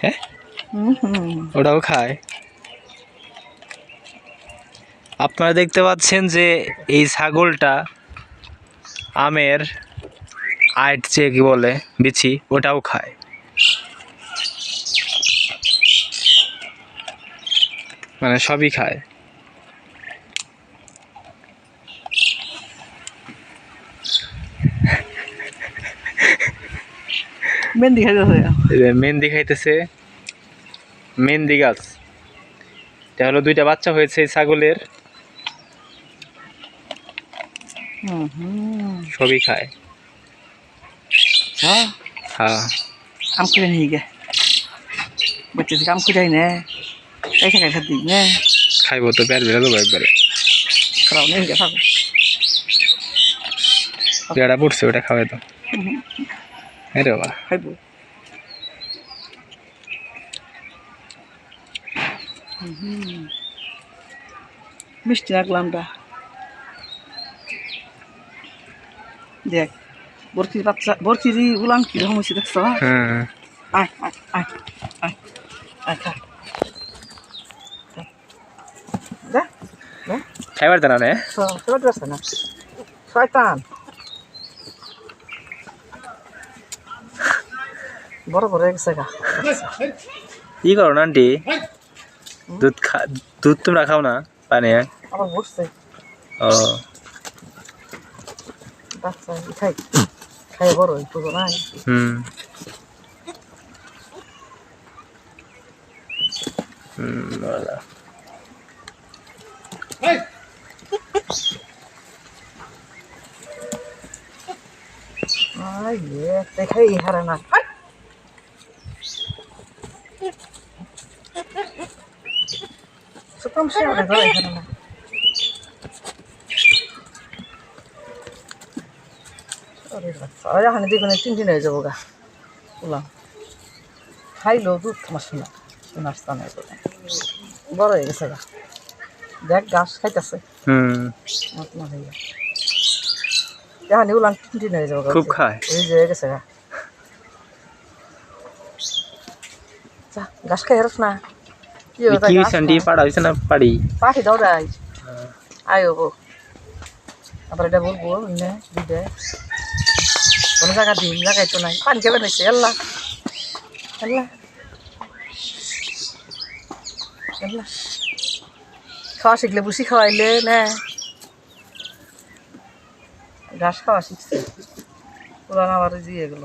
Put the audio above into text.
হ্যাঁ ওটাও খায়। আপনারা দেখতে পাচ্ছেন যে এই ছাগলটা আমের আইট যে কি বলে বিছি ওটাও খায়। মানে সবই খায়। মেহেন্দি খাইতেছে। মেহেন্দি খাইতেছে। মেহেন্দি গাছ। এটা হলো দুইটা বাচ্চা হয়েছে এই ছাগলের। সবই খায়। হ্যাঁ? হ্যাঁ। কাম করে নিয়ে গে। বাচ্চা কাম করে নে পয়সা খাই খাতি নে খাইবো তো পেট বেড়ে দেবো একবারে। গে পড়ছে ওটা খাওয়াই তো হ্যাঁ রে বাবা খাইবো মিষ্টি রাখলামটা দেখ বরকির বাচ্চা বরকির উলান কীরকম হয়েছে দেখছ? হ্যাঁ। আয় আয় আয় আয় আয় খা। খাইবার দেনা নে? চলে যাচ্ছে না। শয়তান। বড় বড় এক জায়গা কি করো না আন্টি দুধ খা দুধ তোমরা খাও না পানি আবার বসছে ও। বাচ্চা খাই খাই বড় একটু নাই। হুম। হুম বলো। না সুতম সে আমাদের ঘরে হারে না দেখুন তিন দিন হয়ে যাব গা। বললাম খাইলো দুধ তোমার শোনা। শোনার স্থানে বড় হয়ে গেছে গা। দেখ ঘাস খাইতেছে। জানি উলান তিন দিন হয়ে যাব গা খুব খায়। ওই যে হয়ে গেছে গা। যা ঘাস খাই হারস না। কি আন্টি পাড়া হয়েছে না? পাড়ি? পাখি দৌড়াই আয়ো গো। তারপর এটা বলব নে দিদে কোনো জায়গা দিন জায়গায় তো নাই। পানি খেবে নাইছে আল্লাহ আল্লাহ আল্লাহ খাওয়া শিখলে বুসি খাওয়াইলে নে। ঘাস খাওয়া শিখছে। পুরান আবার দিয়ে গেল